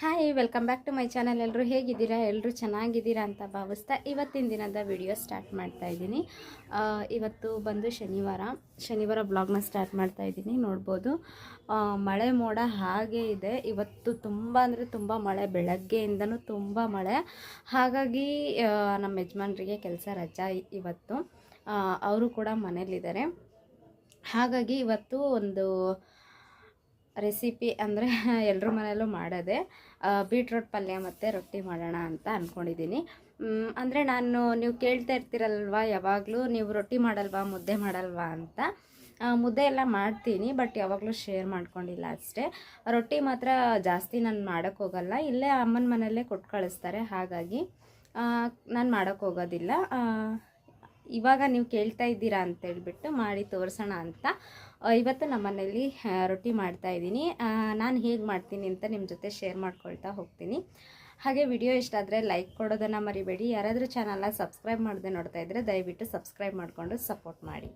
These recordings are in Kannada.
Hi welcome back to my channel ಎಲ್ಲರೂ ಹೇಗಿದ್ದೀರಾ? ಎಲ್ಲರೂ ಚೆನ್ನಾಗಿದ್ದೀರಾ ಅಂತ ಭಾವಿಸ್ತಾ ಇವತ್ತಿನ ದಿನದ ವಿಡಿಯೋ ಸ್ಟಾರ್ಟ್ ಮಾಡ್ತಾ ಇದ್ದೀನಿ. ಇವತ್ತು ಬಂದು ಶನಿವಾರ. ಶನಿವಾರ ಬ್ಲಾಗ್ನ ಸ್ಟಾರ್ಟ್ ಮಾಡ್ತಾ ಇದ್ದೀನಿ. ನೋಡ್ಬೋದು. ಮಳೆ ಮೋಡ ಹಾಗೆ ಇದೆ. ಇವತ್ತು ತುಂಬ ಅಂದರೆ ತುಂಬ ಮಳೆ, ಬೆಳಗ್ಗೆಯಿಂದನೂ ತುಂಬ ಮಳೆ. ಹಾಗಾಗಿ ನಮ್ಮ ಯಜಮಾನ್ರಿಗೆ ಕೆಲಸ ರಜಾ ಇವತ್ತು. ಅವರು ಕೂಡ ಮನೇಲಿದ್ದಾರೆ. ಹಾಗಾಗಿ ಇವತ್ತು ಒಂದು ರೆಸಿಪಿ ಅಂದರೆ ಎಲ್ಲರ ಮನೆಯಲ್ಲೂ ಮಾಡೋದೆ ಬೀಟ್ರೋಟ್ ಪಲ್ಯ ಮತ್ತು ರೊಟ್ಟಿ ಮಾಡೋಣ ಅಂತ ಅಂದ್ಕೊಂಡಿದ್ದೀನಿ ಅಂದರೆ ನಾನು ನೀವು ಕೇಳ್ತಾ ಇರ್ತೀರಲ್ವ ಯಾವಾಗಲೂ ನೀವು ರೊಟ್ಟಿ ಮಾಡಲ್ವಾ ಮುದ್ದೆ ಮಾಡಲ್ವಾ ಅಂತ. ಮುದ್ದೆ ಎಲ್ಲ ಮಾಡ್ತೀನಿ ಬಟ್ ಯಾವಾಗಲೂ ಶೇರ್ ಮಾಡ್ಕೊಂಡಿಲ್ಲ ಅಷ್ಟೇ. ರೊಟ್ಟಿ ಮಾತ್ರ ಜಾಸ್ತಿ ನಾನು ಮಾಡೋಕ್ಕೆ ಹೋಗಲ್ಲ ಇಲ್ಲೇ ಅಮ್ಮನ ಮನೆಯಲ್ಲೇ ಕೊಟ್ಟು ಕಳಿಸ್ತಾರೆ ಹಾಗಾಗಿ ನಾನು ಮಾಡೋಕ್ಕೆ ಹೋಗೋದಿಲ್ಲ. ಆ, ಇವಾಗ ನೀವು ಕೇಳ್ತಾ ಇದ್ದೀರಾ ಅಂತ ಹೇಳ್ಬಿಟ್ಟು ಮಾಡಿ ತೋರಿಸೋಣ ಅಂತ. ಇವತ್ತು ನಮ್ಮ ಮನೆಯಲ್ಲಿ ರೊಟ್ಟಿ ಮಾಡ್ತಾ ಇದ್ದೀನಿ. ನಾನು ಹೇಗೆ ಮಾಡ್ತೀನಿ ಅಂತ ನಿಮ್ಮ ಜೊತೆ ಶೇರ್ ಮಾಡ್ಕೊಳ್ತಾ ಹೋಗ್ತೀನಿ. ಹಾಗೆ ವಿಡಿಯೋ ಇಷ್ಟ ಆದರೆ ಲೈಕ್ ಕೊಡೋದನ್ನು ಮರಿಬೇಡಿ. ಯಾರಾದರೂ ಚಾನಲ್ನ ಸಬ್ಸ್ಕ್ರೈಬ್ ಮಾಡದೆ ನೋಡ್ತಾ ಇದ್ದರೆ ದಯವಿಟ್ಟು ಸಬ್ಸ್ಕ್ರೈಬ್ ಮಾಡಿಕೊಂಡು ಸಪೋರ್ಟ್ ಮಾಡಿ.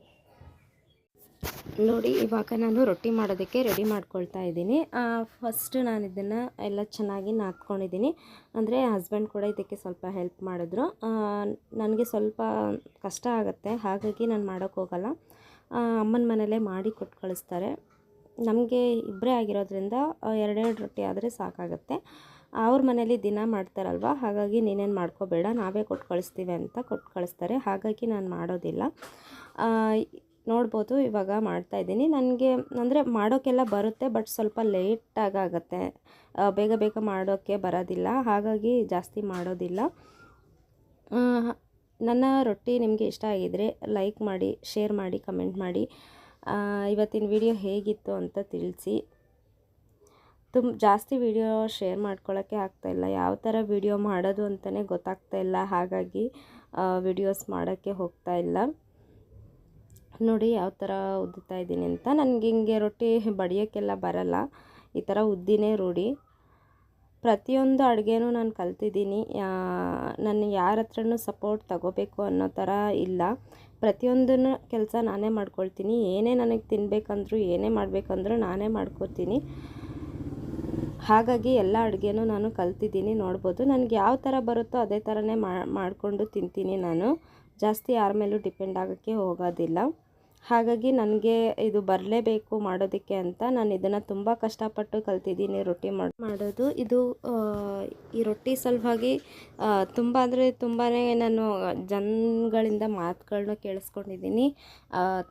ನೋಡಿ ಇವಾಗ ನಾನು ರೊಟ್ಟಿ ಮಾಡೋದಕ್ಕೆ ರೆಡಿ ಮಾಡ್ಕೊಳ್ತಾ ಇದ್ದೀನಿ. ಫಸ್ಟ್ ನಾನು ಇದನ್ನು ಎಲ್ಲ ಚೆನ್ನಾಗಿ ನಾದ್ಕೊಂಡಿದ್ದೀನಿ. ಅಂದರೆ ಹಸ್ಬೆಂಡ್ ಕೂಡ ಇದಕ್ಕೆ ಸ್ವಲ್ಪ ಹೆಲ್ಪ್ ಮಾಡಿದ್ರು. ನನಗೆ ಸ್ವಲ್ಪ ಕಷ್ಟ ಆಗುತ್ತೆ. ಹಾಗಾಗಿ ನಾನು ಮಾಡೋಕ್ಕೆ ಹೋಗಲ್ಲ. ಆ, ಅಮ್ಮನ ಮನೇಲೇ ಮಾಡಿ ಕೊಟ್ಟು ಕಳಿಸ್ತಾರೆ. ನಮಗೆ ಇಬ್ಬರೇ ಆಗಿರೋದ್ರಿಂದ ಎರಡೆರಡು ರೊಟ್ಟಿ ಆದರೆ ಸಾಕಾಗುತ್ತೆ. ಅವ್ರ ಮನೇಲಿ ದಿನ ಮಾಡ್ತಾರಲ್ವ? ಹಾಗಾಗಿ ನೀನೇನು ಮಾಡ್ಕೋಬೇಡ, ನಾವೇ ಕೊಟ್ಟು ಕಳಿಸ್ತೀವಿ ಅಂತ ಕೊಟ್ಟು ಕಳಿಸ್ತಾರೆ. ಹಾಗಾಗಿ ನಾನು ಮಾಡೋದಿಲ್ಲ. ನೋಡ್ಬೋದು, ಇವಾಗ ಮಾಡ್ತಾಯಿದ್ದೀನಿ ನನಗೆ, ಅಂದರೆ ಮಾಡೋಕ್ಕೆಲ್ಲ ಬರುತ್ತೆ, ಬಟ್ ಸ್ವಲ್ಪ ಲೇಟಾಗಿ ಆಗುತ್ತೆ ಬೇಗ ಬೇಗ ಮಾಡೋಕ್ಕೆ ಬರೋದಿಲ್ಲ. ಹಾಗಾಗಿ ಜಾಸ್ತಿ ಮಾಡೋದಿಲ್ಲ. ನನ್ನ ರೊಟ್ಟಿ ನಿಮಗೆ ಇಷ್ಟ ಆಗಿದರೆ ಲೈಕ್ ಮಾಡಿ ಶೇರ್ ಮಾಡಿ ಕಮೆಂಟ್ ಮಾಡಿ. ಇವತ್ತಿನ ವಿಡಿಯೋ ಹೇಗಿತ್ತು ಅಂತ ತಿಳಿಸಿ. ತುಂಬ ಜಾಸ್ತಿ ವಿಡಿಯೋ ಶೇರ್ ಮಾಡ್ಕೊಳ್ಳೋಕ್ಕೆ ಆಗ್ತಾಯಿಲ್ಲ ಯಾವ ಥರ ವಿಡಿಯೋ ಮಾಡೋದು ಅಂತಲೇ ಗೊತ್ತಾಗ್ತಾ ಇಲ್ಲ. ಹಾಗಾಗಿ ವಿಡಿಯೋಸ್ ಮಾಡೋಕ್ಕೆ ಹೋಗ್ತಾ ಇಲ್ಲ. ನೋಡಿ ಯಾವ ಥರ ಉದ್ದುತ್ತಾ ಇದ್ದೀನಿ ಅಂತ. ನನಗೆ ಹಿಂಗೆ ರೊಟ್ಟಿ ಬಡಿಯೋಕ್ಕೆಲ್ಲ ಬರಲ್ಲ. ಈ ಥರ ಉದ್ದಿನೇ ರೂಢಿ. ಪ್ರತಿಯೊಂದು ಅಡುಗೆನೂ ನಾನು ಕಲ್ತಿದ್ದೀನಿ. ನಾನು ಯಾರ ಹತ್ರನೂ ಸಪೋರ್ಟ್ ತಗೋಬೇಕು ಅನ್ನೋ ಥರ ಇಲ್ಲ. ಪ್ರತಿಯೊಂದನ್ನು ಕೆಲಸ ನಾನೇ ಮಾಡ್ಕೊಳ್ತೀನಿ. ಏನೇ ನನಗೆ ತಿನ್ನಬೇಕಂದ್ರೂ ಏನೇ ಮಾಡಬೇಕಂದ್ರೂ ನಾನೇ ಮಾಡ್ಕೊತೀನಿ. ಹಾಗಾಗಿ ಎಲ್ಲ ಅಡುಗೆನೂ ನಾನು ಕಲ್ತಿದ್ದೀನಿ ನೋಡ್ಬೋದು. ನನಗೆ ಯಾವ ಥರ ಬರುತ್ತೋ ಅದೇ ಥರನೇ ಮಾಡಿಕೊಂಡು ತಿಂತೀನಿ ನಾನು. ಜಾಸ್ತಿ ಯಾರ ಮೇಲೂ ಡಿಪೆಂಡ್ ಆಗೋಕ್ಕೆ ಹೋಗೋದಿಲ್ಲ. ಹಾಗಾಗಿ ನನಗೆ ಇದು ಬರಲೇಬೇಕು ಮಾಡೋದಕ್ಕೆ ಅಂತ ನಾನು ಇದನ್ನು ತುಂಬ ಕಷ್ಟಪಟ್ಟು ಕಲ್ತಿದ್ದೀನಿ ರೊಟ್ಟಿ ಮಾಡಿ, ಮಾಡೋದು. ಇದು ಈ ರೊಟ್ಟಿ ಸಲುವಾಗಿ ತುಂಬ ಅಂದರೆ ತುಂಬಾ ನಾನು ಜನಗಳಿಂದ ಮಾತುಗಳನ್ನ ಕೇಳಿಸ್ಕೊಂಡಿದ್ದೀನಿ.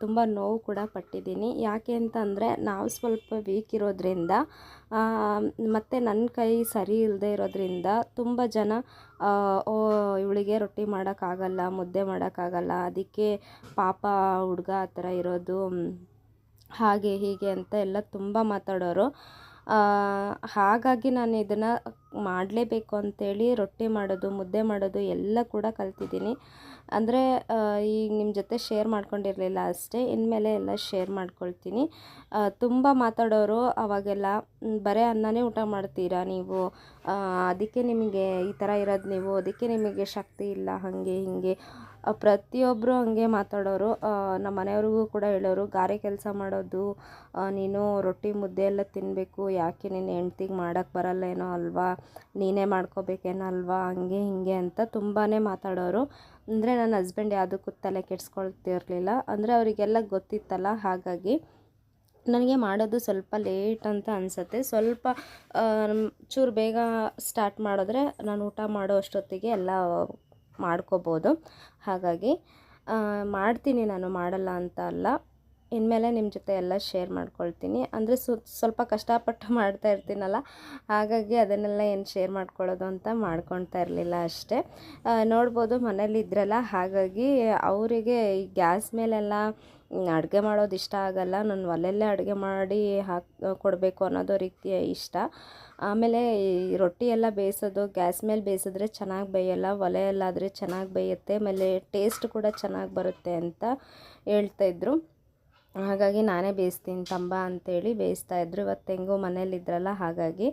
ತುಂಬ ನೋವು ಕೂಡ ಪಟ್ಟಿದ್ದೀನಿ. ಯಾಕೆ ಅಂತಂದರೆ ನಾವು ಸ್ವಲ್ಪ ವೀಕ್ ಇರೋದ್ರಿಂದ ಮತ್ತು ನನ್ನ ಕೈ ಸರಿ ಇಲ್ಲದೆ ಇರೋದ್ರಿಂದ ತುಂಬ ಜನ ಓ, ಇವಳಿಗೆ ರೊಟ್ಟಿ ಮಾಡೋಕ್ಕಾಗಲ್ಲ, ಮುದ್ದೆ ಮಾಡೋಕ್ಕಾಗಲ್ಲ, ಅದಕ್ಕೆ ಪಾಪ ಹುಡುಗ ಆ ಥರ ಇರೋದು ಹಾಗೆ ಹೀಗೆ ಅಂತ ಎಲ್ಲ ತುಂಬ ಮಾತಾಡೋರು. ಹಾಗಾಗಿ ನಾನು ಇದನ್ನು ಮಾಡಲೇಬೇಕು ಅಂತೇಳಿ ರೊಟ್ಟಿ ಮಾಡೋದು, ಮುದ್ದೆ ಮಾಡೋದು ಎಲ್ಲ ಕೂಡ ಕಲ್ತಿದ್ದೀನಿ. ಅಂದರೆ ಈಗ ನಿಮ್ಮ ಜೊತೆ ಶೇರ್ ಮಾಡ್ಕೊಂಡಿರಲಿಲ್ಲ ಅಷ್ಟೇ ಇನ್ಮೇಲೆ ಎಲ್ಲ ಶೇರ್ ಮಾಡ್ಕೊಳ್ತೀನಿ. ತುಂಬ ಮಾತಾಡೋರು ಅವಾಗೆಲ್ಲ "ಮ್, ಬರೀ ಅನ್ನನೇ ಊಟ ಮಾಡ್ತೀರಾ ನೀವು? ಅದಕ್ಕೆ ನಿಮಗೆ ಈ ಥರ ಇರೋದು ನೀವು ಅದಕ್ಕೆ ನಿಮಗೆ ಶಕ್ತಿ ಇಲ್ಲ ಹಾಗೆ ಹೀಗೆ. ಪ್ರತಿಯೊಬ್ಬರು ಹಂಗೆ ಮಾತಾಡೋರು. ನಮ್ಮ ಮನೆಯವ್ರಿಗೂ ಕೂಡ ಹೇಳೋರು, ಗಾರೆ ಕೆಲಸ ಮಾಡೋದು ನೀನು ರೊಟ್ಟಿ ಮುದ್ದೆ ಎಲ್ಲ ತಿನ್ನಬೇಕು ಯಾಕೆ ನೀನು ಹೆಂಡ್ತಿಗೆ ಮಾಡೋಕ್ಕೆ ಬರಲ್ಲೇನೋ ಅಲ್ವಾ, ನೀನೇ ಮಾಡ್ಕೋಬೇಕೇನೋ ಅಲ್ವಾ, ಹಂಗೆ ಹಿಂಗೆ ಅಂತ ತುಂಬಾ ಮಾತಾಡೋರು. ಅಂದರೆ ನನ್ನ ಹಸ್ಬೆಂಡ್ ಯಾವುದಕ್ಕೂ ತಲೆ ಕೆಡ್ಸ್ಕೊಳ್ತಿರಲಿಲ್ಲ. ಅಂದರೆ ಅವರಿಗೆಲ್ಲ ಗೊತ್ತಿತ್ತಲ್ಲ, ಹಾಗಾಗಿ ನನಗೆ ಮಾಡೋದು ಸ್ವಲ್ಪ ಲೇಟ್ ಅಂತ ಅನಿಸುತ್ತೆ. ಸ್ವಲ್ಪ ಚೂರು ಬೇಗ ಸ್ಟಾರ್ಟ್ ಮಾಡಿದ್ರೆ ನಾನು ಊಟ ಮಾಡೋ ಅಷ್ಟೊತ್ತಿಗೆ ಎಲ್ಲ ಮಾಡ್ಕೋಬೋದು. ಹಾಗಾಗಿ ಮಾಡ್ತೀನಿ ನಾನು ಮಾಡಲ್ಲ ಅಂತ ಅಲ್ಲ. ಇನ್ಮೇಲೆ ನಿಮ್ಮ ಜೊತೆ ಎಲ್ಲ ಶೇರ್ ಮಾಡ್ಕೊಳ್ತೀನಿ. ಅಂದರೆ ಸು, ಸ್ವಲ್ಪ ಕಷ್ಟಪಟ್ಟು ಮಾಡ್ತಾ ಇರ್ತೀನಲ್ಲ, ಹಾಗಾಗಿ ಅದನ್ನೆಲ್ಲ ಏನು ಶೇರ್ ಮಾಡ್ಕೊಳ್ಳೋದು ಅಂತ ಮಾಡ್ಕೊಳ್ತಾ ಇರಲಿಲ್ಲ ಅಷ್ಟೇ. ನೋಡ್ಬೋದು ಮನೇಲಿ ಇದ್ರಲ್ಲ, ಹಾಗಾಗಿ ಅವರಿಗೆ ಈ ಗ್ಯಾಸ್ ಮೇಲೆಲ್ಲ ಅಡುಗೆ ಮಾಡೋದು ಇಷ್ಟ ಆಗಲ್ಲ. ನಾನು ಒಲೆಯಲ್ಲೇ ಅಡುಗೆ ಮಾಡಿ ಹಾಕಿ, ಕೊಡಬೇಕು ಅನ್ನೋದು ರೀತಿಯ ಇಷ್ಟ. ಆಮೇಲೆ ಈ ರೊಟ್ಟಿ ಎಲ್ಲ ಬೇಯಿಸೋದು, ಗ್ಯಾಸ್ ಮೇಲೆ ಬೇಯಿಸಿದ್ರೆ ಚೆನ್ನಾಗಿ ಬೇಯಲ್ಲ ಒಲೆಯಲ್ಲಾದರೆ ಚೆನ್ನಾಗಿ ಬೇಯುತ್ತೆ, ಆಮೇಲೆ ಟೇಸ್ಟ್ ಕೂಡ ಚೆನ್ನಾಗಿ ಬರುತ್ತೆ ಅಂತ ಹೇಳ್ತಾಯಿದ್ರು ಹಾಗಾಗಿ ನಾನೇ ಬೇಯಿಸ್ತೀನಿ ತಂಬ ಅಂತೇಳಿ ಬೇಯಿಸ್ತಾ ಇದ್ದರು ಇವತ್ತು ಹೆಂಗೋ ಮನೇಲಿದ್ರಲ್ಲ ಹಾಗಾಗಿ.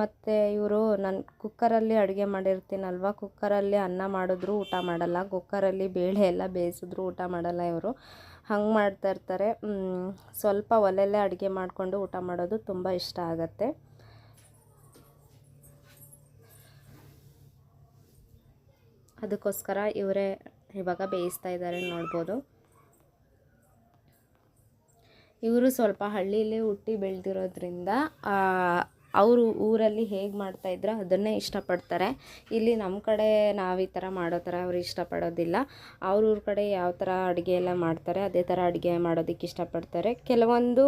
ಮತ್ತು ಇವರು ನನ್ನ ಕುಕ್ಕರಲ್ಲಿ ಅಡುಗೆ ಮಾಡಿರ್ತೀನಲ್ವ, ಕುಕ್ಕರಲ್ಲಿ ಅನ್ನ ಮಾಡಿದ್ರು ಊಟ ಮಾಡಲ್ಲ, ಕುಕ್ಕರಲ್ಲಿ ಬೇಳೆ ಎಲ್ಲ ಬೇಯಿಸಿದ್ರು ಊಟ ಮಾಡಲ್ಲ ಇವರು. ಹಂಗೆ ಮಾಡ್ತಾ ಇರ್ತಾರೆ. ಸ್ವಲ್ಪ ಒಲೆಯಲ್ಲೇ ಅಡುಗೆ ಮಾಡಿಕೊಂಡು ಊಟ ಮಾಡೋದು ತುಂಬ ಇಷ್ಟ ಆಗತ್ತೆ. ಅದಕ್ಕೋಸ್ಕರ ಇವರೇ ಇವಾಗ ಬೇಯಿಸ್ತಾ ಇದ್ದಾರೆ ನೋಡ್ಬೋದು. ಇವರು ಸ್ವಲ್ಪ ಹಳ್ಳಿಯಲ್ಲೇ ಹುಟ್ಟಿ ಬೆಳೆದಿರೋದ್ರಿಂದ ಅವರು ಊರಲ್ಲಿ ಹೇಗೆ ಮಾಡ್ತಾಯಿದ್ರು ಅದನ್ನೇ ಇಷ್ಟಪಡ್ತಾರೆ. ಇಲ್ಲಿ ನಮ್ಮ ಕಡೆ ನಾವು ಈ ಥರ ಮಾಡೋ ಥರ ಅವ್ರು ಇಷ್ಟಪಡೋದಿಲ್ಲ. ಅವ್ರ ಊರ ಕಡೆ ಯಾವ ಥರ ಅಡುಗೆ ಎಲ್ಲ ಮಾಡ್ತಾರೆ, ಅದೇ ಥರ ಅಡುಗೆ ಮಾಡೋದಕ್ಕೆ ಇಷ್ಟಪಡ್ತಾರೆ. ಕೆಲವೊಂದು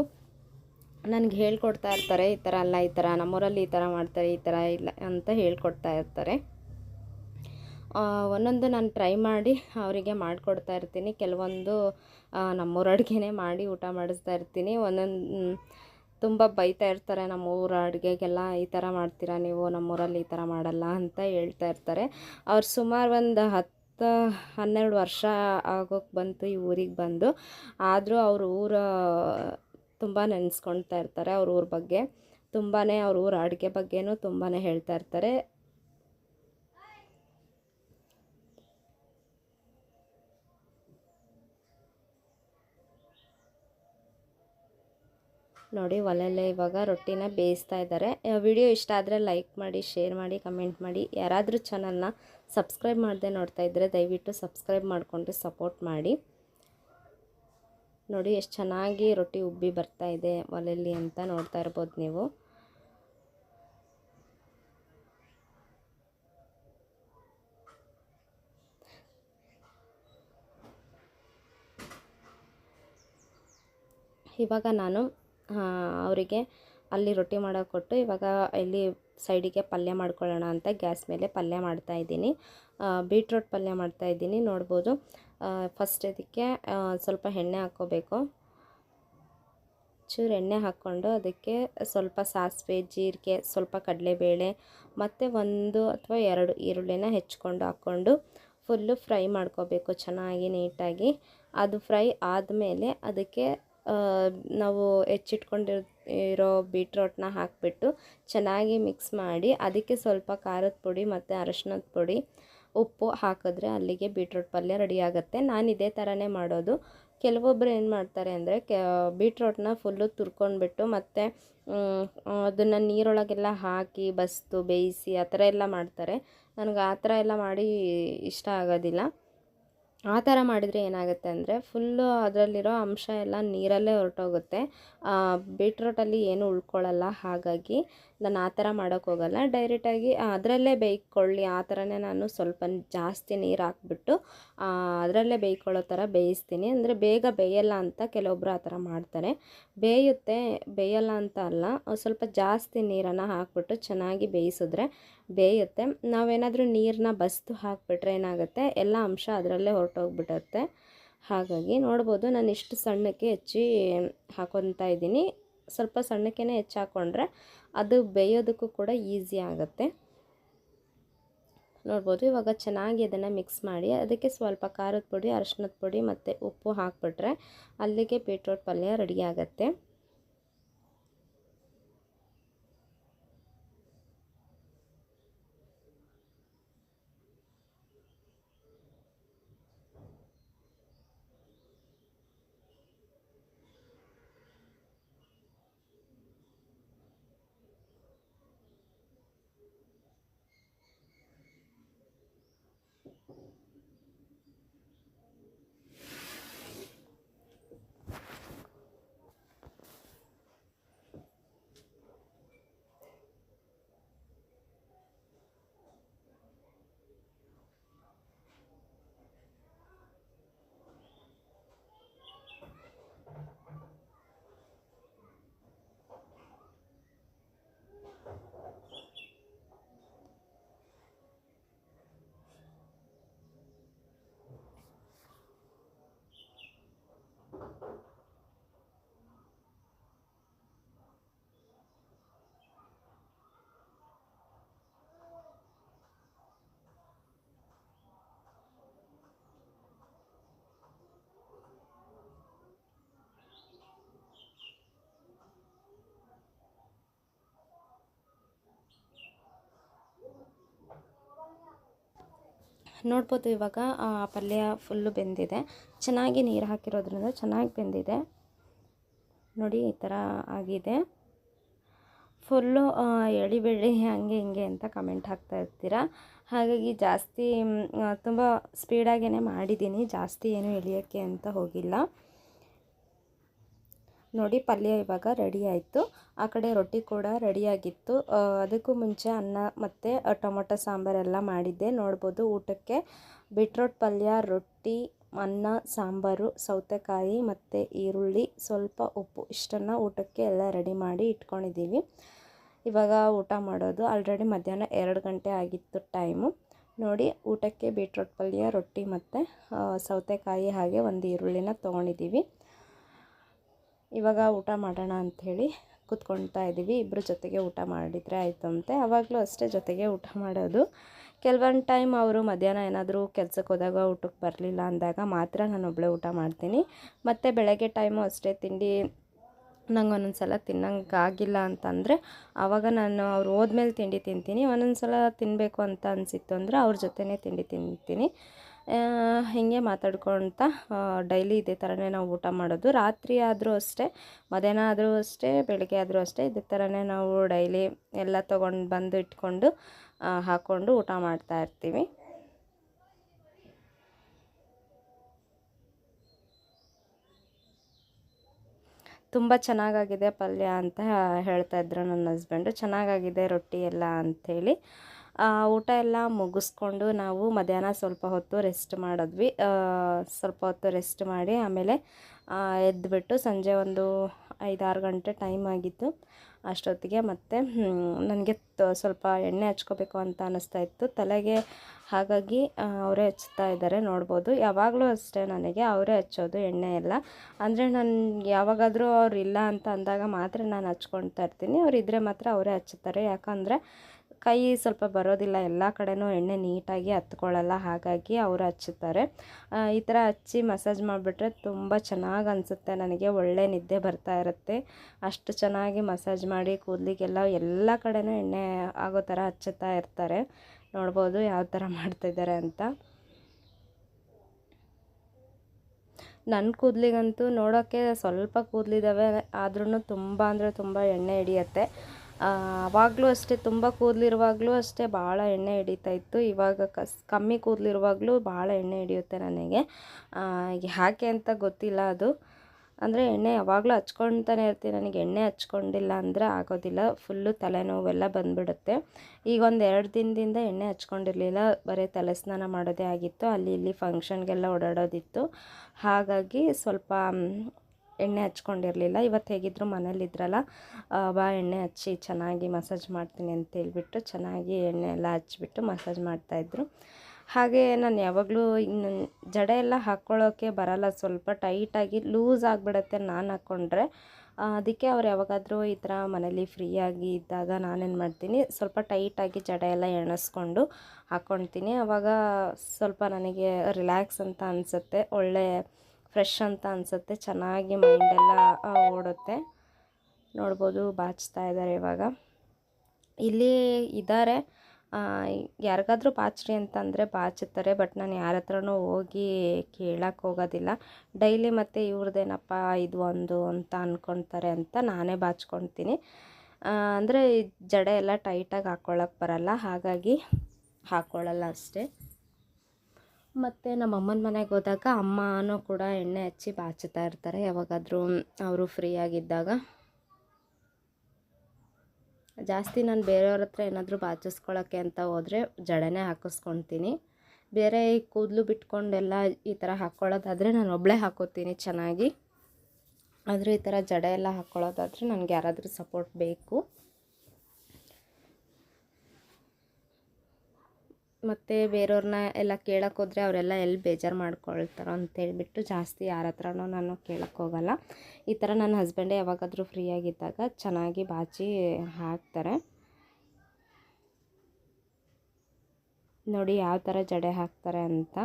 ನನಗೆ ಹೇಳ್ಕೊಡ್ತಾ ಇರ್ತಾರೆ, ಈ ಥರ ಅಲ್ಲ, ಈ ಥರ ನಮ್ಮೂರಲ್ಲಿ ಈ ಥರ ಮಾಡ್ತಾರೆ, ಈ ಥರ ಇಲ್ಲ ಅಂತ ಹೇಳ್ಕೊಡ್ತಾ ಇರ್ತಾರೆ. ಒಂದೊಂದು ನಾನು ಟ್ರೈ ಮಾಡಿ ಅವರಿಗೆ ಮಾಡಿಕೊಡ್ತಾ ಇರ್ತೀನಿ. ಕೆಲವೊಂದು ನಮ್ಮೂರ ಅಡುಗೆನೇ ಮಾಡಿ ಊಟ ಮಾಡಿಸ್ತಾ ಇರ್ತೀನಿ. ಒಂದೊಂದು ತುಂಬ ಬೈತಾ ಇರ್ತಾರೆ ನಮ್ಮ ಊರ ಅಡುಗೆಗೆಲ್ಲ ಈ ಥರ ಮಾಡ್ತೀರಾ ನೀವು? ನಮ್ಮೂರಲ್ಲಿ ಈ ಥರ ಮಾಡಲ್ಲ ಅಂತ ಹೇಳ್ತಾ ಇರ್ತಾರೆ. ಅವ್ರು ಸುಮಾರು ಒಂದು ಹತ್ತು, ಹನ್ನೆರಡು ವರ್ಷ ಆಗೋಕ್ಕೆ ಬಂತು ಈ ಊರಿಗೆ ಬಂದು. ಆದರೂ ಅವ್ರ ಊರ ತುಂಬ ನೆನೆಸ್ಕೊಳ್ತಾ ಇರ್ತಾರೆ ಅವ್ರ ಊರ ಬಗ್ಗೆ. ತುಂಬಾ ಅವ್ರ ಊರ ಅಡುಗೆ ಬಗ್ಗೆಯೂ ತುಂಬಾ ಹೇಳ್ತಾ ಇರ್ತಾರೆ. ನೋಡಿ ಒಲೆಯಲ್ಲೇ ಇವಾಗ ರೊಟ್ಟಿನ ಬೇಯಿಸ್ತಾ ಇದ್ದಾರೆ. ವಿಡಿಯೋ ಇಷ್ಟ ಆದರೆ ಲೈಕ್ ಮಾಡಿ, ಶೇರ್ ಮಾಡಿ, ಕಮೆಂಟ್ ಮಾಡಿ. ಯಾರಾದರೂ ಚಾನಲ್ನ ಸಬ್ಸ್ಕ್ರೈಬ್ ಮಾಡದೆ ನೋಡ್ತಾ ಇದ್ದರೆ ದಯವಿಟ್ಟು ಸಬ್ಸ್ಕ್ರೈಬ್ ಮಾಡಿಕೊಂಡು ಸಪೋರ್ಟ್ ಮಾಡಿ. ನೋಡಿ ಎಷ್ಟು ಚೆನ್ನಾಗಿ ರೊಟ್ಟಿ ಉಬ್ಬಿ ಬರ್ತಾ ಇದೆ ಒಲೆಯಲ್ಲಿ ಅಂತ ನೋಡ್ತಾ ಇರ್ಬೋದು ನೀವು. ಇವಾಗ ನಾನು ಅವರಿಗೆ ಅಲ್ಲಿ ರೊಟ್ಟಿ ಮಾಡೋಕೆ ಕೊಟ್ಟು ಇವಾಗ ಇಲ್ಲಿ ಸೈಡಿಗೆ ಪಲ್ಯ ಮಾಡ್ಕೊಳ್ಳೋಣ ಅಂತ ಗ್ಯಾಸ್ ಮೇಲೆ ಪಲ್ಯ ಮಾಡ್ತಾ ಇದ್ದೀನಿ. ಬೀಟ್ರೋಟ್ ಪಲ್ಯ ಮಾಡ್ತಾ ಇದ್ದೀನಿ. ನೋಡ್ಬೋದು. ಫಸ್ಟ್ ಇದಕ್ಕೆ ಸ್ವಲ್ಪ ಎಣ್ಣೆ ಹಾಕ್ಕೋಬೇಕು. ಚೂರು ಎಣ್ಣೆ ಹಾಕ್ಕೊಂಡು ಅದಕ್ಕೆ ಸ್ವಲ್ಪ ಸಾಸಿವೆ, ಜೀರಿಗೆ, ಸ್ವಲ್ಪ ಕಡಲೆಬೇಳೆ, ಮತ್ತು ಒಂದು ಅಥವಾ ಎರಡು ಈರುಳ್ಳಿನ ಹೆಚ್ಕೊಂಡು ಹಾಕ್ಕೊಂಡು ಫುಲ್ಲು ಫ್ರೈ ಮಾಡ್ಕೋಬೇಕು ಚೆನ್ನಾಗಿ ನೀಟಾಗಿ. ಅದು ಫ್ರೈ ಆದಮೇಲೆ ಅದಕ್ಕೆ ನಾವು ಹೆಚ್ಚಿಟ್ಕೊಂಡಿರೋ ಇರೋ ಬೀಟ್ರೋಟ್ನ ಹಾಕಿಬಿಟ್ಟು ಚೆನ್ನಾಗಿ ಮಿಕ್ಸ್ ಮಾಡಿ ಅದಕ್ಕೆ ಸ್ವಲ್ಪ ಖಾರದ ಪುಡಿ ಮತ್ತು ಅರಶಿನದ ಪುಡಿ, ಉಪ್ಪು ಹಾಕಿದ್ರೆ ಅಲ್ಲಿಗೆ ಬೀಟ್ರೋಟ್ ಪಲ್ಯ ರೆಡಿ ಆಗುತ್ತೆ. ನಾನು ಇದೇ ಥರನೇ ಮಾಡೋದು. ಕೆಲವೊಬ್ಬರು ಏನು ಮಾಡ್ತಾರೆ ಅಂದರೆ ಕೆ, ಬೀಟ್ರೋಟ್ನ ಫುಲ್ಲು ತುರ್ಕೊಂಡ್ಬಿಟ್ಟು ಮತ್ತು ಅದನ್ನು ನೀರೊಳಗೆಲ್ಲ ಹಾಕಿ, ಬಸ್ತು, ಬೇಯಿಸಿ ಆ ಥರ ಎಲ್ಲ ಮಾಡ್ತಾರೆ. ನನಗೆ ಆ ಥರ ಎಲ್ಲ ಮಾಡಿ ಇಷ್ಟ ಆಗೋದಿಲ್ಲ. ಆ ಥರ ಮಾಡಿದರೆ ಏನಾಗುತ್ತೆ ಅಂದರೆ ಫುಲ್ಲು ಅದರಲ್ಲಿರೋ ಅಂಶ ಎಲ್ಲ ನೀರಲ್ಲೇ ಹೊರಟೋಗುತ್ತೆ. ಬೀಟ್ರೋಟಲ್ಲಿ ಏನು ಉಳ್ಕೊಳ್ಳಲ್ಲ ಹಾಗಾಗಿ ನಾನು ಆ ಥರ ಮಾಡೋಕ್ಕೆ ಹೋಗಲ್ಲ. ಡೈರೆಕ್ಟಾಗಿ ಅದರಲ್ಲೇ ಬೇಯ್ಕೊಳ್ಳಿ. ಆ ಥರನೇ ನಾನು ಸ್ವಲ್ಪ ಜಾಸ್ತಿ ನೀರು ಹಾಕ್ಬಿಟ್ಟು ಅದರಲ್ಲೇ ಬೇಯ್ಕೊಳ್ಳೋ ಥರ ಬೇಯಿಸ್ತೀನಿ. ಅಂದರೆ ಬೇಗ ಬೇಯಲ್ಲ ಅಂತ ಕೆಲವೊಬ್ಬರು ಆ ಥರ ಮಾಡ್ತಾರೆ. ಬೇಯುತ್ತೆ, ಬೇಯಲ್ಲ ಅಂತ ಅಲ್ಲ. ಸ್ವಲ್ಪ ಜಾಸ್ತಿ ನೀರನ್ನು ಹಾಕ್ಬಿಟ್ಟು ಚೆನ್ನಾಗಿ ಬೇಯಿಸಿದ್ರೆ ಬೇಯುತ್ತೆ. ನಾವೇನಾದರೂ ನೀರನ್ನ ಬಸ್ತು ಹಾಕಿಬಿಟ್ರೆ ಏನಾಗುತ್ತೆ? ಎಲ್ಲ ಅಂಶ ಅದರಲ್ಲೇ ಹೊರಟೋಗ್ಬಿಡುತ್ತೆ. ಹಾಗಾಗಿ ನೋಡ್ಬೋದು. ನಾನು ಇಷ್ಟು ಸಣ್ಣಕ್ಕೆ ಹೆಚ್ಚಿ ಹಾಕೊತಾ ಇದ್ದೀನಿ. ಸ್ವಲ್ಪ ಸಣ್ಣಕ್ಕೆ ಹೆಚ್ಚು ಹಾಕ್ಕೊಂಡ್ರೆ ಅದು ಬೇಯೋದಕ್ಕೂ ಕೂಡ ಈಸಿ ಆಗುತ್ತೆ. ನೋಡ್ಬೋದು, ಇವಾಗ ಚೆನ್ನಾಗಿ ಅದನ್ನು ಮಿಕ್ಸ್ ಮಾಡಿ, ಅದಕ್ಕೆ ಸ್ವಲ್ಪ ಖಾರದ ಪುಡಿ, ಅರಶಿನದ ಪುಡಿ ಮತ್ತು ಉಪ್ಪು ಹಾಕ್ಬಿಟ್ರೆ ಅಲ್ಲಿಗೆ ಬೀಟ್ರೋಟ್ ಪಲ್ಯ ರೆಡಿ ಆಗುತ್ತೆ. ನೋಡ್ಬೋದು ಇವಾಗ ಪಲ್ಯ ಫುಲ್ಲು ಬೆಂದಿದೆ. ಚೆನ್ನಾಗಿ ನೀರು ಹಾಕಿರೋದ್ರಿಂದ ಚೆನ್ನಾಗಿ ಬೆಂದಿದೆ. ನೋಡಿ, ಈ ಥರ ಆಗಿದೆ. ಫುಲ್ಲು ಎಳಿಬೇಡಿ ಹಂಗೆ ಹಿಂಗೆ ಅಂತ ಕಮೆಂಟ್ ಹಾಕ್ತಾ ಇರ್ತೀರ? ಹಾಗಾಗಿ ಜಾಸ್ತಿ ತುಂಬ ಸ್ಪೀಡಾಗೇ ಮಾಡಿದ್ದೀನಿ. ಜಾಸ್ತಿ ಏನು ಎಳಿಯೋಕ್ಕೆ ಅಂತ ಹೋಗಿಲ್ಲ. ನೋಡಿ ಪಲ್ಯ ಇವಾಗ ರೆಡಿ ಆಯಿತು. ಆ ಕಡೆ ರೊಟ್ಟಿ ಕೂಡ ರೆಡಿಯಾಗಿತ್ತು ಅದಕ್ಕೂ ಮುಂಚೆ ಅನ್ನ ಮತ್ತು ಟೊಮೊಟೊ ಸಾಂಬಾರೆಲ್ಲ ಮಾಡಿದ್ದೆ. ನೋಡ್ಬೋದು ಊಟಕ್ಕೆ ಬಿಟ್ರೋಟ್ ಪಲ್ಯ, ರೊಟ್ಟಿ, ಅನ್ನ, ಸಾಂಬಾರು, ಸೌತೆಕಾಯಿ ಮತ್ತು ಈರುಳ್ಳಿ, ಸ್ವಲ್ಪ ಉಪ್ಪು ಇಷ್ಟನ್ನು ಊಟಕ್ಕೆ ಎಲ್ಲ ರೆಡಿ ಮಾಡಿ ಇಟ್ಕೊಂಡಿದ್ದೀವಿ. ಇವಾಗ ಊಟ ಮಾಡೋದು ಆಲ್ರೆಡಿ ಮಧ್ಯಾಹ್ನ ಎರಡು ಗಂಟೆ ಆಗಿತ್ತು ಟೈಮು ನೋಡಿ ಊಟಕ್ಕೆ ಬೀಟ್ರೋಟ್ ಪಲ್ಯ, ರೊಟ್ಟಿ ಮತ್ತು ಸೌತೆಕಾಯಿ ಹಾಗೆ ಒಂದು ಈರುಳ್ಳಿನ ತೊಗೊಂಡಿದ್ದೀವಿ. ಇವಾಗ ಊಟ ಮಾಡೋಣ ಅಂಥೇಳಿ ಕೂತ್ಕೊಳ್ತಾ ಇದ್ದೀವಿ. ಇಬ್ಬರು ಜೊತೆಗೆ ಊಟ ಮಾಡಿದರೆ ಆಯಿತು ಅಂತೆ. ಆವಾಗಲೂ ಅಷ್ಟೇ ಜೊತೆಗೆ ಊಟ ಮಾಡೋದು. ಕೆಲವೊಂದು ಟೈಮ್ ಅವರು ಮಧ್ಯಾಹ್ನ ಏನಾದರೂ ಕೆಲ್ಸಕ್ಕೆ ಹೋದಾಗ ಊಟಕ್ಕೆ ಬರಲಿಲ್ಲ ಅಂದಾಗ ಮಾತ್ರ ನಾನು ಒಬ್ಬಳೇ ಊಟ ಮಾಡ್ತೀನಿ. ಮತ್ತು ಬೆಳಗ್ಗೆ ಟೈಮು ಅಷ್ಟೇ ತಿಂಡಿ ನಂಗೆ ಒಂದೊಂದು ಸಲ ತಿನ್ನಂಗಾಗಿಲ್ಲ ಅಂತಂದರೆ ಆವಾಗ ನಾನು ಅವ್ರು ಹೋದ್ಮೇಲೆ ತಿಂಡಿ ತಿಂತೀನಿ. ಒಂದೊಂದು ಸಲ ತಿನ್ನಬೇಕು ಅಂತ ಅನಿಸಿತ್ತು ಅಂದರೆ ಅವ್ರ ಜೊತೆನೇ ತಿಂಡಿ ತಿಂತೀನಿ. ಹೀಗೆ ಮಾತಾಡ್ಕೊಳ್ತ ಡೈಲಿ ಇದೇ ಥರನೇ ನಾವು ಊಟ ಮಾಡೋದು. ರಾತ್ರಿ ಆದರೂ ಅಷ್ಟೇ, ಮಧ್ಯಾಹ್ನ ಆದರೂ ಅಷ್ಟೇ, ಬೆಳಗ್ಗೆ ಆದರೂ ಅಷ್ಟೇ ಇದೇ ಥರನೇ ನಾವು ಡೈಲಿ ಎಲ್ಲ ತೊಗೊಂಡು ಬಂದು ಇಟ್ಕೊಂಡು ಹಾಕ್ಕೊಂಡು ಊಟ ಮಾಡ್ತಾ ಇರ್ತೀವಿ. ತುಂಬ ಚೆನ್ನಾಗಾಗಿದೆ ಪಲ್ಯ ಅಂತ ಹೇಳ್ತಾ ಇದ್ರು ನನ್ನ ಹಸ್ಬೆಂಡು ಚೆನ್ನಾಗಾಗಿದೆ ರೊಟ್ಟಿ ಎಲ್ಲ ಅಂಥೇಳಿ. ಊಟ ಎಲ್ಲ ಮುಗಿಸ್ಕೊಂಡು ನಾವು ಮಧ್ಯಾಹ್ನ ಸ್ವಲ್ಪ ಹೊತ್ತು ರೆಸ್ಟ್ ಮಾಡಿದ್ವಿ. ಸ್ವಲ್ಪ ಹೊತ್ತು ರೆಸ್ಟ್ ಮಾಡಿ ಆಮೇಲೆ ಎದ್ದುಬಿಟ್ಟು ಸಂಜೆ ಒಂದು ಐದಾರು ಗಂಟೆ ಟೈಮ್ ಆಗಿತ್ತು. ಅಷ್ಟೊತ್ತಿಗೆ ಮತ್ತೆ ನನಗೆ ಸ್ವಲ್ಪ ಎಣ್ಣೆ ಹಚ್ಕೋಬೇಕು ಅಂತ ಅನ್ನಿಸ್ತಾ ಇತ್ತು. ತಲೆಗೆ ಹಾಗಾಗಿ ಅವರೇ ಹಚ್ತಾ ಇದ್ದಾರೆ. ನೋಡ್ಬೋದು. ಯಾವಾಗಲೂ ಅಷ್ಟೇ ನನಗೆ ಅವರೇ ಹಚ್ಚೋದು ಎಣ್ಣೆ ಎಲ್ಲ. ಅಂದರೆ ನಾನು, ಯಾವಾಗಾದರೂ ಅವ್ರು ಇಲ್ಲ ಅಂತ ಅಂದಾಗ ಮಾತ್ರ ನಾನು ಹಚ್ಕೊಳ್ತಾ ಇರ್ತೀನಿ. ಅವ್ರು ಇದ್ದರೆ ಮಾತ್ರ ಅವರೇ ಹಚ್ಚುತ್ತಾರೆ. ಯಾಕಂದರೆ ಕೈ ಸ್ವಲ್ಪ ಬರೋದಿಲ್ಲ, ಎಲ್ಲ ಕಡೆನೂ ಎಣ್ಣೆ ನೀಟಾಗಿ ಹತ್ಕೊಳ್ಳಲ್ಲ, ಹಾಗಾಗಿ ಅವರು ಹಚ್ಚುತ್ತಾರೆ. ಈ ಥರ ಹಚ್ಚಿ ಮಸಾಜ್ ಮಾಡಿಬಿಟ್ರೆ ತುಂಬ ಚೆನ್ನಾಗಿ ಅನಿಸುತ್ತೆ, ನನಗೆ ಒಳ್ಳೆ ನಿದ್ದೆ ಬರ್ತಾ ಇರುತ್ತೆ. ಅಷ್ಟು ಚೆನ್ನಾಗಿ ಮಸಾಜ್ ಮಾಡಿ ಕೂದಲಿಗೆಲ್ಲ, ಎಲ್ಲ ಕಡೆನೂ ಎಣ್ಣೆ ಆಗೋ ಥರ ಹಚ್ಚುತ್ತಾ ಇರ್ತಾರೆ. ನೋಡ್ಬೋದು ಯಾವ ಥರ ಮಾಡ್ತಾಯಿದ್ದಾರೆ ಅಂತ. ನನ್ನ ಕೂದಲಿಗಂತೂ ನೋಡೋಕ್ಕೆ ಸ್ವಲ್ಪ ಕೂದಲಿದ್ದಾವೆ ಆದ್ರೂ ತುಂಬ ಅಂದರೆ ತುಂಬ ಎಣ್ಣೆ ಹಿಡಿಯತ್ತೆ. ಆವಾಗಲೂ ಅಷ್ಟೇ, ತುಂಬ ಕೂದಲಿರುವಾಗಲೂ ಅಷ್ಟೇ ಭಾಳ ಎಣ್ಣೆ ಹಿಡಿತಾ ಇತ್ತು. ಇವಾಗ ಕಸ್, ಕಮ್ಮಿ ಕೂದಲಿರುವಾಗಲೂ ಭಾಳ ಎಣ್ಣೆ ಹಿಡಿಯುತ್ತೆ ನನಗೆ. ಯಾಕೆ ಅಂತ ಗೊತ್ತಿಲ್ಲ ಅದು. ಅಂದರೆ ಎಣ್ಣೆ ಯಾವಾಗಲೂ ಹಚ್ಕೊಳ್ತಾನೆ ಇರ್ತೀನಿ. ನನಗೆ ಎಣ್ಣೆ ಹಚ್ಕೊಂಡಿಲ್ಲ ಅಂದರೆ ಆಗೋದಿಲ್ಲ. ಫುಲ್ಲು ತಲೆನೋವೆಲ್ಲ ಬಂದುಬಿಡುತ್ತೆ. ಈಗ ಒಂದು ಎರಡು ದಿನದಿಂದ ಎಣ್ಣೆ ಹಚ್ಕೊಂಡಿರಲಿಲ್ಲ. ಬರೀ ತಲೆ ಸ್ನಾನ ಮಾಡೋದೇ ಆಗಿತ್ತು. ಅಲ್ಲಿ ಇಲ್ಲಿ ಫಂಕ್ಷನ್ಗೆಲ್ಲ ಓಡಾಡೋದಿತ್ತು. ಹಾಗಾಗಿ ಸ್ವಲ್ಪ ಎಣ್ಣೆ ಹಚ್ಕೊಂಡಿರಲಿಲ್ಲ. ಇವತ್ತು ಹೇಗಿದ್ರು ಮನೇಲಿದ್ರಲ್ಲ ಬಾ ಎಣ್ಣೆ ಹಚ್ಚಿ ಚೆನ್ನಾಗಿ ಮಸಾಜ್ ಮಾಡ್ತೀನಿ ಅಂತ ಹೇಳ್ಬಿಟ್ಟು ಚೆನ್ನಾಗಿ ಎಣ್ಣೆ ಎಲ್ಲ ಹಚ್ಬಿಟ್ಟು ಮಸಾಜ್ ಮಾಡ್ತಾಯಿದ್ರು ಹಾಗೆ ನಾನು ಯಾವಾಗಲೂ ಇನ್ನು ಜಡ ಎಲ್ಲ ಹಾಕ್ಕೊಳ್ಳೋಕ್ಕೆ ಬರಲ್ಲ. ಸ್ವಲ್ಪ ಟೈಟಾಗಿ ಲೂಸ್ ಆಗಿಬಿಡತ್ತೆ ನಾನು ಹಾಕ್ಕೊಂಡ್ರೆ. ಅದಕ್ಕೆ ಅವ್ರು ಯಾವಾಗಾದರೂ ಈ ಥರ ಮನೇಲಿ ಫ್ರೀಯಾಗಿ ಇದ್ದಾಗ ನಾನೇನು ಮಾಡ್ತೀನಿ, ಸ್ವಲ್ಪ ಟೈಟಾಗಿ ಜಡ ಎಲ್ಲ ಎಣಿಸ್ಕೊಂಡು ಹಾಕ್ಕೊಳ್ತೀನಿ ಆವಾಗ ಸ್ವಲ್ಪ ನನಗೆ ರಿಲ್ಯಾಕ್ಸ್ ಅಂತ ಅನಿಸುತ್ತೆ. ಒಳ್ಳೆ ಫ್ರೆಶ್ ಅಂತ ಅನಿಸುತ್ತೆ. ಚೆನ್ನಾಗಿ ಮೈಂಡೆಲ್ಲ ಓಡುತ್ತೆ. ನೋಡ್ಬೋದು ಬಾಚ್ತಾ ಇದ್ದಾರೆ ಇವಾಗ. ಇಲ್ಲಿ ಇದ್ದಾರೆ ಯಾರಿಗಾದರೂ ಬಾಚ್ರಿ ಅಂತಂದರೆ ಬಾಚುತ್ತಾರೆ ಬಟ್ ನಾನು ಯಾರ ಹತ್ರನೂ ಹೋಗಿ ಕೇಳಕ್ಕೆ ಹೋಗೋದಿಲ್ಲ. ಡೈಲಿ ಮತ್ತು ಇವ್ರದ್ದೇನಪ್ಪ ಇದು ಒಂದು ಅಂತ ಅಂದ್ಕೊಳ್ತಾರೆ ಅಂತ ನಾನೇ ಬಾಚ್ಕೊತೀನಿ. ಅಂದರೆ ಜಡೆ ಎಲ್ಲ ಟೈಟಾಗಿ ಹಾಕ್ಕೊಳ್ಳೋಕೆ ಬರಲ್ಲ. ಹಾಗಾಗಿ ಹಾಕ್ಕೊಳ್ಳಲ್ಲ ಅಷ್ಟೇ. ಮತ್ತು ನಮ್ಮ ಅಮ್ಮನ ಮನೆಗೆ ಹೋದಾಗ ಅಮ್ಮನೂ ಕೂಡ ಎಣ್ಣೆ ಹಚ್ಚಿ ಬಾಚುತ್ತಾ ಇರ್ತಾರೆ. ಯಾವಾಗಾದರೂ ಅವರು ಫ್ರೀ ಆಗಿದ್ದಾಗ. ಜಾಸ್ತಿ ನಾನು ಬೇರೆಯವ್ರ ಹತ್ರ ಏನಾದರೂ ಬಾಚಿಸ್ಕೊಳ್ಳೋಕ್ಕೆ ಅಂತ ಹೋದರೆ ಜಡೆನೇ ಹಾಕಿಸ್ಕೊತೀನಿ. ಬೇರೆ ಈ ಕೂದಲು ಬಿಟ್ಕೊಂಡೆಲ್ಲ ಈ ಥರ ಹಾಕ್ಕೊಳ್ಳೋದಾದರೆ ನಾನು ಒಬ್ಬಳೇ ಹಾಕೋತೀನಿ ಚೆನ್ನಾಗಿ. ಆದರೆ ಈ ಥರ ಜಡೆ ಎಲ್ಲ ಹಾಕ್ಕೊಳ್ಳೋದಾದರೆ ನನಗೆ ಯಾರಾದರೂ ಸಪೋರ್ಟ್ ಬೇಕು. ಮತ್ತು ಬೇರೆಯವ್ರನ್ನ ಎಲ್ಲ ಕೇಳಕ್ಕೆ ಹೋದರೆ ಅವರೆಲ್ಲ ಎಲ್ಲಿ ಬೇಜಾರು ಮಾಡ್ಕೊಳ್ತಾರೋ ಅಂತೇಳ್ಬಿಟ್ಟು ಜಾಸ್ತಿ ಯಾರ ಹತ್ರನೂ ನಾನು ಕೇಳಕ್ಕೆ ಹೋಗಲ್ಲ. ಈ ಥರ ನನ್ನ ಹಸ್ಬೆಂಡೇ ಯಾವಾಗಾದರೂ ಫ್ರೀಯಾಗಿದ್ದಾಗ ಚೆನ್ನಾಗಿ ಬಾಚಿ ಹಾಕ್ತಾರೆ. ನೋಡಿ ಯಾವ ಥರ ಜಡೆ ಹಾಕ್ತಾರೆ ಅಂತ.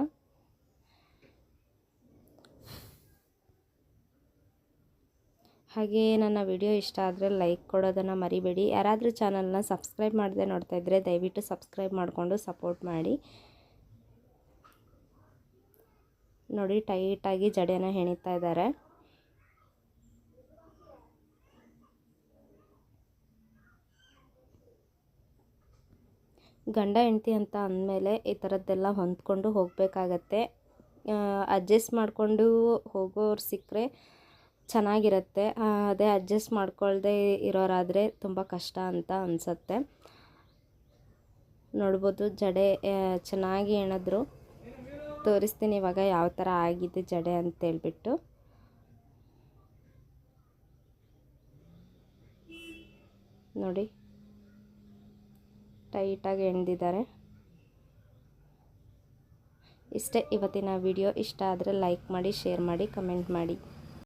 ಹಾಗೆ ನನ್ನ ವಿಡಿಯೋ ಇಷ್ಟ ಆದರೆ ಲೈಕ್ ಕೊಡೋದನ್ನು ಮರಿಬೇಡಿ. ಯಾರಾದರೂ ಚಾನಲ್ನ ಸಬ್ಸ್ಕ್ರೈಬ್ ಮಾಡದೆ ನೋಡ್ತಾ ಇದ್ದರೆ ದಯವಿಟ್ಟು ಸಬ್ಸ್ಕ್ರೈಬ್ ಮಾಡಿಕೊಂಡು ಸಪೋರ್ಟ್ ಮಾಡಿ. ನೋಡಿ ಟೈಟಾಗಿ ಜಡೆನ ಹೆಣಿತಾ ಇದ್ದಾರೆ ಗಂಡ ಹೆಂಡತಿ ಅಂತ ಅಂದಮೇಲೆ ಈ ಥರದ್ದೆಲ್ಲ ಹೊಂದ್ಕೊಂಡು ಹೋಗಬೇಕಾಗತ್ತೆ. ಅಡ್ಜಸ್ಟ್ ಮಾಡಿಕೊಂಡು ಹೋಗೋರು ಸಿಕ್ಕರೆ ಚೆನ್ನಾಗಿರುತ್ತೆ. ಅದೇ ಅಡ್ಜಸ್ಟ್ ಮಾಡ್ಕೊಳ್ಳದೆ ಇರೋರಾದರೆ ತುಂಬ ಕಷ್ಟ ಅಂತ ಅನಿಸತ್ತೆ. ನೋಡ್ಬೋದು ಜಡೆ ಚೆನ್ನಾಗಿ ಹೆಣದ್ರು. ತೋರಿಸ್ತೀನಿ ಇವಾಗ ಯಾವ ಥರ ಆಗಿದೆ ಜಡೆ ಅಂತೇಳ್ಬಿಟ್ಟು ನೋಡಿ. ಟೈಟಾಗಿ ಎಣ್ದಿದ್ದಾರೆ ಇಷ್ಟೇ ಇವತ್ತಿನ ವಿಡಿಯೋ. ಇಷ್ಟ ಆದರೆ ಲೈಕ್ ಮಾಡಿ, ಶೇರ್ ಮಾಡಿ, ಕಮೆಂಟ್ ಮಾಡಿ.